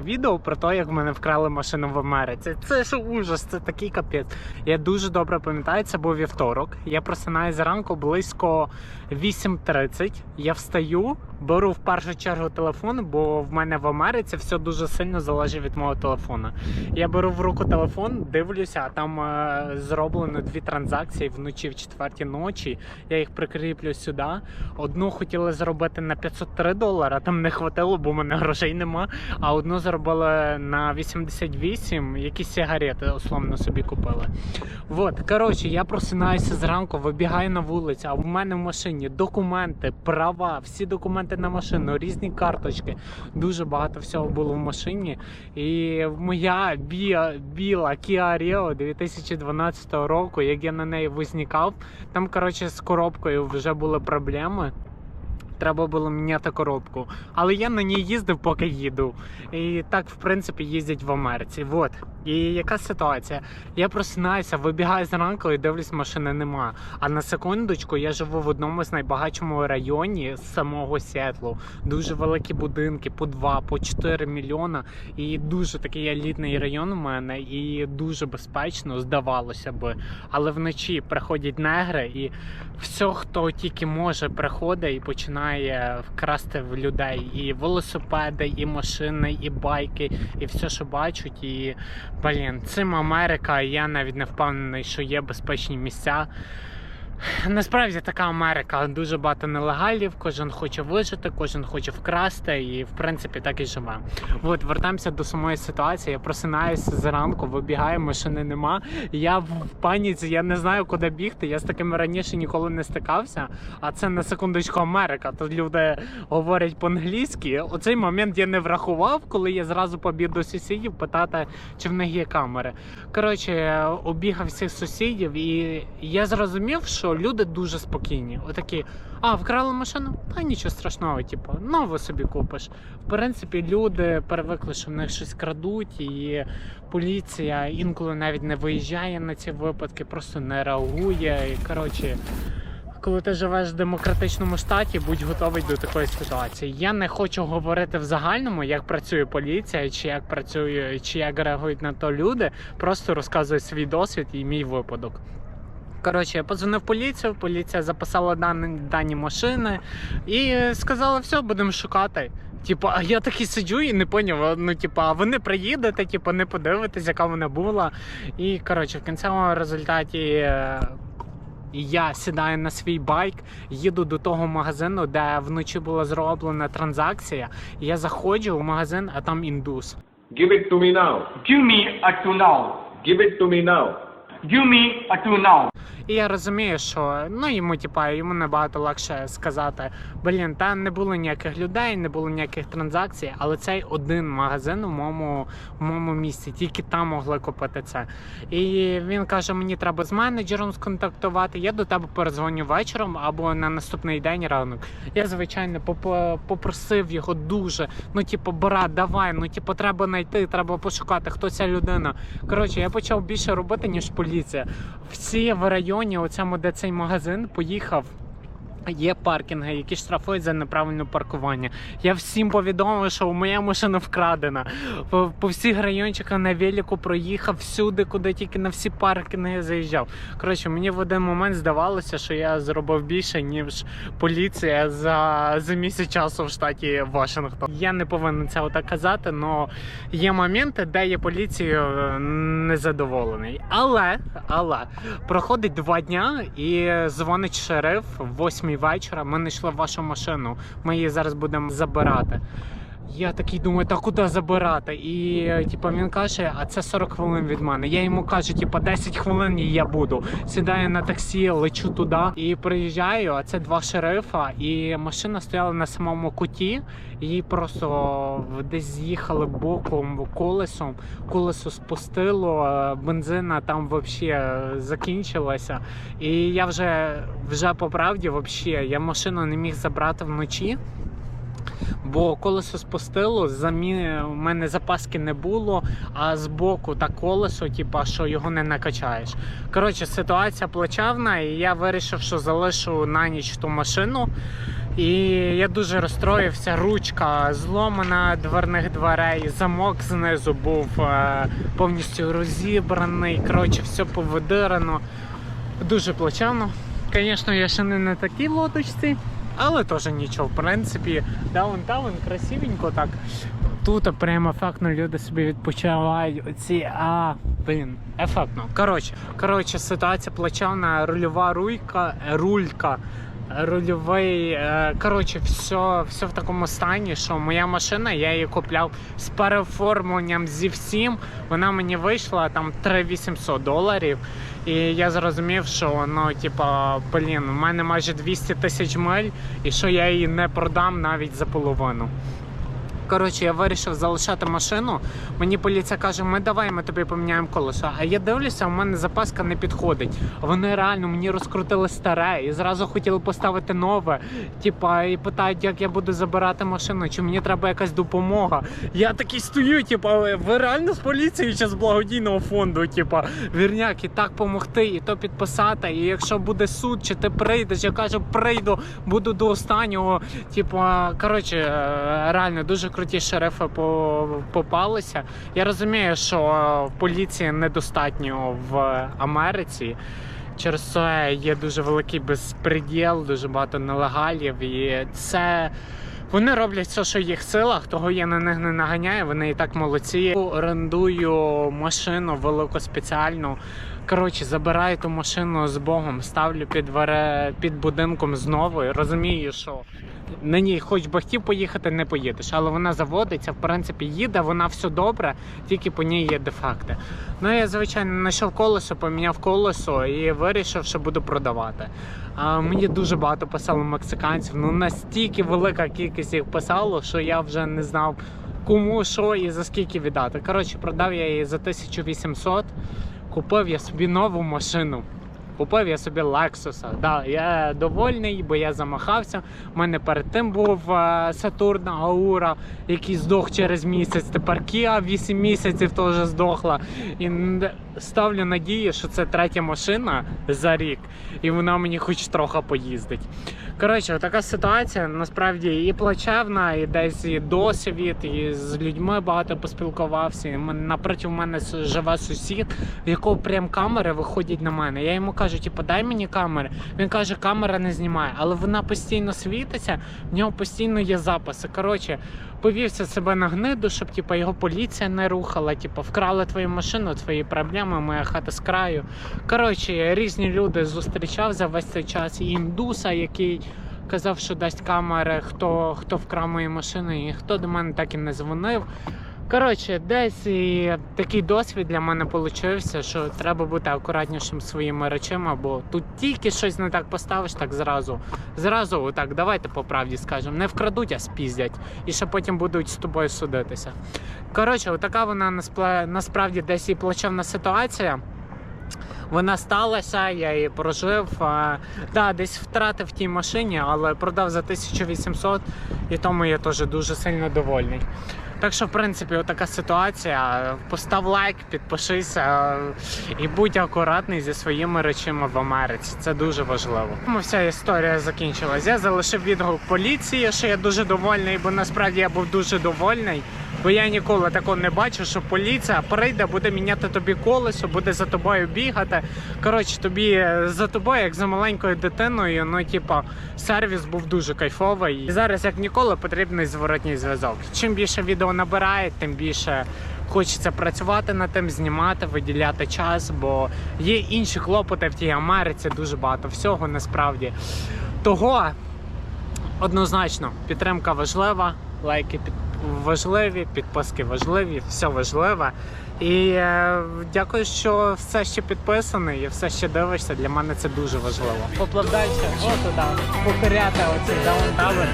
Відео про те, як мене вкрали машину в Америці. Це ж ужас, це такий капець. Я дуже добре пам'ятаю, це був вівторок. Я просинаюся зранку близько 8.30. Я встаю, беру в першу чергу телефон, бо в мене в Америці все дуже сильно залежить від мого телефона. Я беру в руку телефон, дивлюся, а там е, зроблено дві транзакції вночі в четвертій ночі. Я їх прикріплю сюди. Одну хотіли зробити на 503 долара, там не хватило, бо в мене грошей нема. А одну зробили на 88, якісь сигарети условно собі купили. От, коротше, я просинаюся зранку, вибігаю на вулицю, а в мене в машині документи, права, всі документи на машину, різні карточки. Дуже багато всього було в машині. І моя бія, біла Kia Rio 2012 року, як я на неї визникав, там, коротше, з коробкою вже були проблеми. Треба було міняти коробку. Але я на ній їздив, поки їду. І так, в принципі, їздять в Америці. Вот. І яка ситуація? Я просинаюся, вибігаю зранку і дивлюсь, машини нема. А на секундочку я живу в одному з найбагатшому районі самого Сіетлу. Дуже великі будинки, по 2, по 4 мільйона. І дуже такий елітний район у мене, і дуже безпечно, здавалося би. Але вночі приходять негри, і все, хто тільки може, приходить і починає вкрасти в людей і велосипеди, і машини, і байки, і все, що бачать. І блін, цим Америка. Я навіть не впевнений, що є безпечні місця. Насправді така Америка дуже багато нелегалів, кожен хоче вижити, кожен хоче вкрасти, і в принципі так і живе. От вертаємося до самої ситуації. Я просинаюся зранку, вибігаю, машини нема. Я в паніці, я не знаю, куди бігти. Я з такими раніше ніколи не стикався. А це на секундочку Америка. Тут люди говорять по-англійськи. Оцей момент я не врахував, коли я зразу побіг до сусідів питати, чи в них є камери. Коротше, обігав всіх сусідів, і я зрозумів, що люди дуже спокійні. Отакі, а, вкрали машину? Та нічого страшного, типу, нову собі купиш. В принципі, люди привикли, що в них щось крадуть, і поліція інколи навіть не виїжджає на ці випадки, просто не реагує. І коротше. Коли ти живеш в демократичному штаті, будь готовий до такої ситуації. Я не хочу говорити в загальному, як працює поліція, чи як працює, чи як реагують на то люди. Просто розказую свій досвід і мій випадок. Коротше, я подзвонив поліцію, поліція записала дані, дані машини і сказала, все, будемо шукати. Типу, а я такий сиджу і не поняв. Ну, типу, а ви не приїдете, типу, не подивитесь, яка вона була. І коротше, в кінцевому результаті. е, Я сідаю на свій байк, їду до того магазину, де вночі була зроблена транзакція. І я заходжу в магазин, а там індус. Give it to me now. Give me a two now. Give it to me now. Give me a two now. І я розумію, що ну йому, типа, йому набагато легше сказати: блін, та не було ніяких людей, не було ніяких транзакцій, але цей один магазин у моєму, у моєму місті, тільки там могли купити це. І він каже: мені треба з менеджером сконтактувати. Я до тебе перезвоню вечором або на наступний день ранок. Я звичайно поп- попросив його дуже. Ну, типу, брат, давай, ну типу, треба знайти, треба пошукати, хто ця людина. Коротше, я почав більше робити, ніж поліція. Всі в районі, оцьому, де цей магазин, поїхав. Є паркінги, які штрафують за неправильне паркування. Я всім повідомив, що у моя машина вкрадена. По, по всіх райончиках на велику проїхав всюди, куди тільки на всі паркінги заїжджав. Коротше, мені в один момент здавалося, що я зробив більше, ніж поліція за, за місяць часу в штаті Вашингтон. Я не повинен це отак казати, але є моменти, де я поліцією е, незадоволений. Але, але проходить два дня і дзвонить шериф в 8 вечора. Ми знайшли вашу машину. Ми її зараз будемо забирати. Я такий думаю, та куди забирати? І типу, він каже, а це 40 хвилин від мене. Я йому кажу, типу, 10 хвилин і я буду. Сідаю на таксі, лечу туди і приїжджаю. А це два шерифа, і машина стояла на самому куті. Її просто десь з'їхали боком колесом. Колесо спустило, е, бензина там взагалі закінчилася. І я вже вже по правді, взагалі, я машину не міг забрати вночі. Бо колесо спустило, замі... у мене запаски не було, а збоку та колесо, типа, що його не накачаєш. Коротше, ситуація плачевна, і я вирішив, що залишу на ніч ту машину. І я дуже розстроївся. Ручка зломана дверних дверей, замок знизу був е, повністю розібраний. Коротше, все повидирано. Дуже плачевно. Звісно, я ще не на такій лодочці, але теж нічого. В принципі, даунтаун красивенько так. Тут прямо ефектно люди собі відпочивають. Оці а, блін, ефектно. Коротше, коротше, ситуація плачевна, рульова руйка, рулька. Рульовий, е, коротше, все, все в такому стані, що моя машина, я її купляв з переформленням зі всім. Вона мені вийшла там 3800 доларів. І я зрозумів, що ну, типа, блін, у мене майже 200 тисяч миль, і що я її не продам навіть за половину. Коротше, я вирішив залишати машину. Мені поліція каже, ми давай ми тобі поміняємо колесо. А я дивлюся, у мене запаска не підходить. Вони реально мені розкрутили старе і зразу хотіли поставити нове. Типа, і питають, як я буду забирати машину, чи мені треба якась допомога. Я такий стою, типа, ви реально з поліцією чи з благодійного фонду? Типа, вірняк, і так помогти, і то підписати. І якщо буде суд, чи ти прийдеш, я кажу, прийду, буду до останнього. Типа, коротше, е, реально дуже круті шерифи по- попалися. Я розумію, що е, поліції недостатньо в Америці. Через це є дуже великий безпреділ, дуже багато нелегалів, і це. Вони роблять все, що в їх силах, того я на них не наганяю, вони і так молодці. Орендую машину велику спеціальну. Коротше, забираю ту машину з Богом, ставлю під, вере... під будинком знову. і Розумію, що на ній хоч би хотів поїхати, не поїдеш. Але вона заводиться, в принципі, їде, вона все добре, тільки по ній є дефекти. Ну я, звичайно, знайшов колесо, поміняв колесо і вирішив, що буду продавати. А, мені дуже багато писало мексиканців. Ну настільки велика кількість їх писало, що я вже не знав. Кому що і за скільки віддати. Коротше, продав я її за 1800. Купив я собі нову машину. Купив я собі Лексуса. Да, я довольний, бо я замахався. У мене перед тим був Сатурн Аура, який здох через місяць. Тепер Кіа 8 місяців теж здохла. І ставлю надію, що це третя машина за рік, і вона мені хоч трохи поїздить. Коротше, така ситуація насправді і плачевна, і десь і досвід, і з людьми багато поспілкувався. І Напроти мене живе сусід, в якого прям камери виходять на мене. Я йому кажу, типу, дай мені камери. Він каже, камера не знімає, але вона постійно світиться, в нього постійно є записи. Коротше, повівся себе на гниду, щоб типу, його поліція не рухала. Типу, вкрали твою машину, твої проблеми, моя хата з краю. Коротше, різні люди зустрічав за весь цей час. І індуса, який казав, що дасть камери, хто, хто вкрав мої машини, і хто до мене так і не дзвонив. Коротше, десь і такий досвід для мене получився, що треба бути акуратнішим своїми речами, бо тут тільки щось не так поставиш, так зразу. Зразу, отак, давайте по правді скажемо, не вкрадуть, а спіздять. І ще потім будуть з тобою судитися. Коротше, отака вона насправді десь і плачевна ситуація. Вона сталася, я її прожив. А, да, десь втратив в тій машині, але продав за 1800 і тому я теж дуже сильно довольний. Так що, в принципі, така ситуація. Постав лайк, підпишися е, і будь акуратний зі своїми речами в Америці. Це дуже важливо. Тому вся історія закінчилась. Я залишив відгук поліції, що я дуже довольний, бо насправді я був дуже довольний. Бо я ніколи такого не бачу, що поліція прийде, буде міняти тобі колесо, буде за тобою бігати. Коротше, тобі е, за тобою, як за маленькою дитиною, ну типа сервіс був дуже кайфовий. І зараз, як ніколи, потрібний зворотній зв'язок. Чим більше відео набирає, тим більше. Хочеться працювати над тим, знімати, виділяти час, бо є інші клопоти в тій Америці, дуже багато всього насправді. Того однозначно підтримка важлива, лайки під... важливі, підписки важливі, все важливе. І е, дякую, що все ще підписаний і все ще дивишся. Для мене це дуже важливо. Поплав далі, о туди, покоряти оці даунтавер.